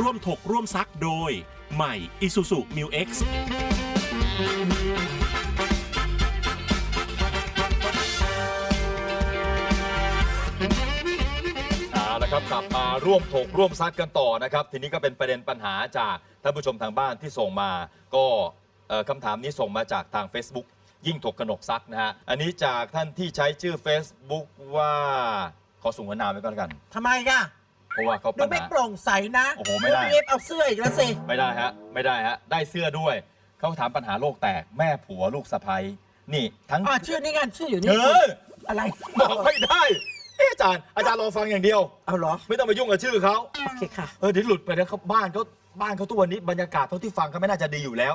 ร่วมถกร่วมซักโดย ใหม่ Isuzu Mu X เอาละครับกลับมาร่วมถกร่วมซักกันต่อนะครับ ทีนี้ก็เป็นประเด็นปัญหาจากท่านผู้ชมทางบ้านที่ส่งมา ก็เอ่อคำถามนี้ส่งมาจากทาง Facebook ยิ่งถกกนกซักนะฮะ อันนี้จากท่านที่ใช้ชื่อ Facebook ว่า ขอส่งนามไว้ก่อนแล้วกัน ทำไมอะ เพราะว่าเขาดูปัญไม่หา โปร่งใสนะโอ้โหไม่ได้รีบเอาเสื้ออีกแล้วสิ ไม่ได้ฮะ ไม่ได้ฮะ ได้เสื้อด้วย เขาถามปัญหาโลกแตก แม่ผัวลูกสะใภ้นี่ทั้ง อ่าชื่อนี่กันชื่ออยู่นี่เออ อะไรบอกไม่ได้เอะอาจารย์ อาจารย์รอฟังอย่างเดียว เอาเหรอ ไม่ต้องไปยุ่งกับชื่อเขา โอเคค่ะ เออเดี๋ยวหลุดไปแล้วเขาบ้านเขาบ้านเขาทุกวันนี้บรรยากาศเท่าที่ฟังเขาไม่น่าจะดีอยู่แล้ว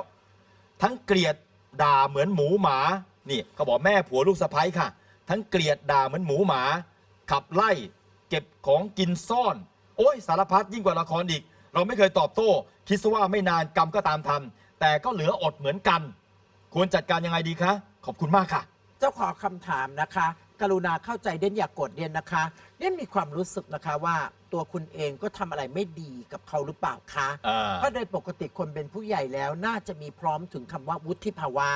ทั้งเกลียดด่าเหมือนหมูหมา นี่เขาบอกแม่ผัวลูกสะใภ้ค่ะ ทั้งเกลียดด่าเหมือนหมูหมา ขับไล่ เก็บของกินซ่อน โอ้ยสารพัดยิ่งกว่าละครอีก เราไม่เคยตอบโต้ คิดซะว่าไม่นานกรรมก็ตามทันแต่ก็เหลืออดเหมือนกัน ควรจัดการยังไงดีคะขอบคุณมากค่ะ เจ้าขอคำถามนะคะ กรุณาเข้าใจเด่นอย่ากกดเด่นนะคะ เด่นมีความรู้สึกนะคะว่าตัวคุณเองก็ทำอะไรไม่ดีกับเขาหรือเปล่าคะ อ่า เพราะโดยปกติคนเป็นผู้ใหญ่แล้วน่าจะมีพร้อมถึงคำว่าวุฒิภาวะ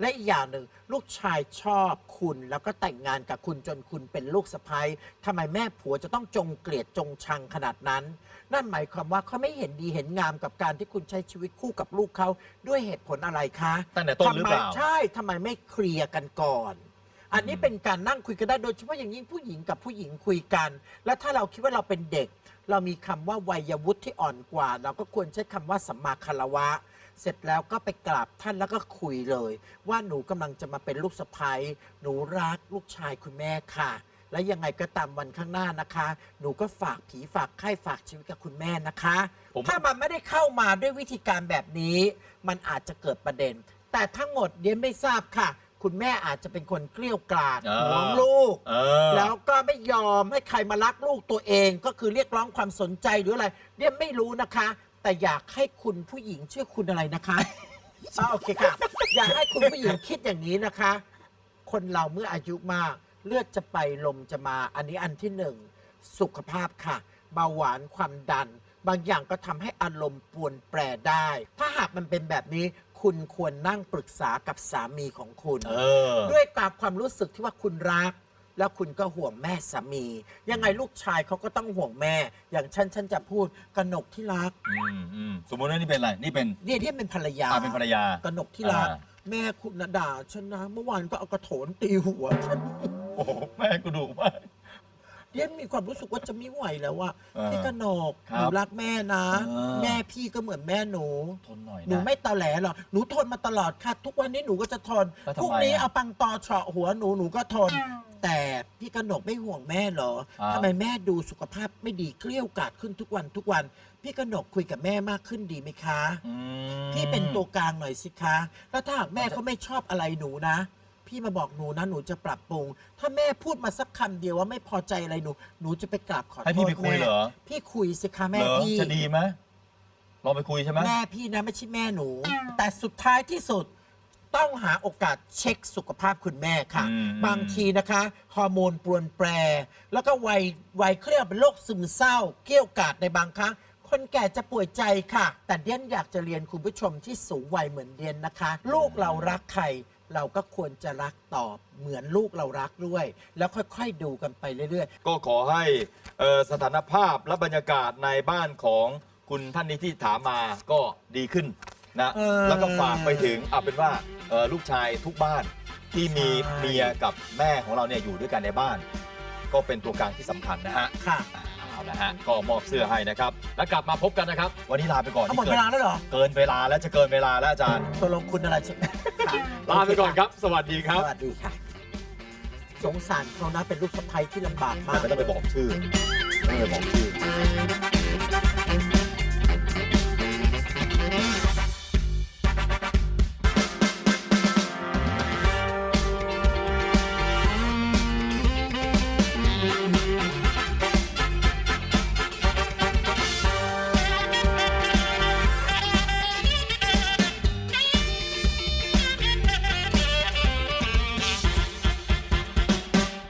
และอีกอย่างหนึ่งลูกชายชอบคุณ แล้วก็แต่งงานกับคุณจนคุณเป็นลูกสะใภ้ทำไมแม่ผัวจะต้องจงเกลียดจงชังขนาดนั้น นั่นหมายความว่าเขาไม่เห็นดีเห็นงามกับการที่คุณใช้ชีวิตคู่กับลูกเขาด้วยเหตุผลอะไรคะตั้งแต่ต้นหรือเปล่า ทำไมใช่ทำไมไม่เคลียร์กันก่อน อันนี้เป็นการนั่งคุยกันได้โดยเฉพาะอย่างยิ่งผู้หญิงกับผู้หญิงคุยกัน และถ้าเราคิดว่าเราเป็นเด็ก เรามีคำว่าวัยวุฒิที่อ่อนกว่า เราก็ควรใช้คำว่าสัมมาคารวะ เสร็จแล้วก็ไปกราบท่านแล้วก็คุยเลย ว่าหนูกำลังจะมาเป็นลูกสะใภ้หนูรักลูกชายคุณแม่ค่ะ และยังไงก็ตามวันข้างหน้านะคะ หนูก็ฝากผีฝากไข้ฝากชีวิตกับคุณแม่นะคะ ผม ถ้ามันไม่ได้เข้ามาด้วยวิธีการแบบนี้ มันอาจจะเกิดประเด็น แต่ทั้งหมดเดียนไม่ทราบค่ะ คุณแม่อาจจะเป็นคนเกลี้ยวกล่อมอ่าหวงลูก เออ แล้วก็ไม่ยอมให้ใครมารักลูกตัวเอง ก็คือเรียกร้องความสนใจหรืออะไรเดียนไม่รู้นะคะ แต่อยากให้คุณผู้หญิงชื่อคุณอะไรนะคะอ่าโอเคค่ะ อยากให้คุณผู้หญิงคิดอย่างนี้นะคะ คนเราเมื่ออายุมาก เลือดจะไปลมจะมา อันนี้อันที่หนึ่งสุขภาพค่ะ เบาหวานความดัน บางอย่างก็ทำให้อารมณ์ปรวนแปรได้ ถ้าหากมันเป็นแบบนี้ คุณควรนั่งปรึกษากับสามีของคุณ เออ ด้วยกับความรู้สึกที่ว่าคุณรัก แล้วคุณก็ห่วงแม่สามี ยังไงลูกชายเขาก็ต้องห่วงแม่ อย่างฉันฉันจะพูดกนกที่รักอืมอืมสมมติว่านี่เป็นอะไร นี่เป็นเนี่ยที่เป็นภรรยา อ่าเป็นภรรยา กนกที่รัก อ่า แม่คุณนะด่าฉันนะ เมื่อวานก็เอากระโถนตีหัวฉัน โอ้โหแม่กูดุมาก เดียนมีความรู้สึกว่าจะไม่ไหวแล้วว่าเออพี่กนกครับหนูรักแม่นะ เออ แม่พี่ก็เหมือนแม่หนู ทนหน่อยหนูนะ ไม่ตอแหลหรอกหนูทนมาตลอดค่ะ ทุกวันนี้หนูก็จะทนแล้วทำไมพรุ่งนี้อะเอาปังตอเฉาะหัวหนูหนูก็ทน แต่พี่กนกไม่ห่วงแม่เหรออ่าทำไมแม่ดูสุขภาพไม่ดีเกลี้ยวกล่อดขึ้นทุกวันทุกวัน พี่กนกคุยกับแม่มากขึ้นดีไหมคะ อืม พี่เป็นตัวกลางหน่อยสิคะ แล้วถ้าหากแม่เขาไม่ชอบอะไรหนูนะ พี่มาบอกหนูนะหนูจะปรับปรุง ถ้าแม่พูดมาสักคำเดียวว่าไม่พอใจอะไรหนูหนูจะไปกราบขอโทษให้พี่ไปคุยเหรอ แม่พี่คุยสิคะแม่เหรอพี่ จะดีไหมลองไปคุยใช่ไหม แม่พี่นะไม่ใช่แม่หนู แต่สุดท้ายที่สุดต้องหาโอกาสเช็คสุขภาพคุณแม่ค่ะ อืม บางทีนะคะฮอร์โมนปรวนแปร แล้วก็วัยวัยเครียกเป็นโรคซึมเศร้า เกี้ยวกาดในบางครั้ง คนแก่จะป่วยใจค่ะ แต่เดียนอยากจะเรียนคุณผู้ชมที่สูงวัยเหมือนเดียนนะคะ ลูกเรารักใคร เราก็ควรจะรักตอบเหมือนลูกเรารักด้วย แล้วค่อยๆดูกันไปเรื่อย ก็ขอให้เอ่อสถานภาพและบรรยากาศในบ้านของคุณท่านนี้ที่ถามมาก็ดีขึ้นนะเออ แล้วก็ฝากไปถึงเอาเป็นว่าเอ่อลูกชายทุกบ้านที่มีใช่เมียกับแม่ของเราเนี่ยอยู่ด้วยกันในบ้าน ก็เป็นตัวกลางที่สำคัญนะฮะๆ ค่ะเอาละฮะก็มอบเสื้อให้นะครับ แล้วกลับมาพบกันนะครับ วันนี้ลาไปก่อนเอาหมดนี่เวเกินลาแล้วเหรอเกินเวลาแล้วจะเกินเวลาแล้วอาจารย์ ตกลงคุณอะไรใช่ไหมค่ะ ลาไปก่อนครับ สวัสดีครับ สวัสดีค่ะ สงสารเขานะเป็นลูกสะใภ้ที่ลำบากมากไม่ต้องไปบอกชื่อไม่ต้องไปบอกชื่อ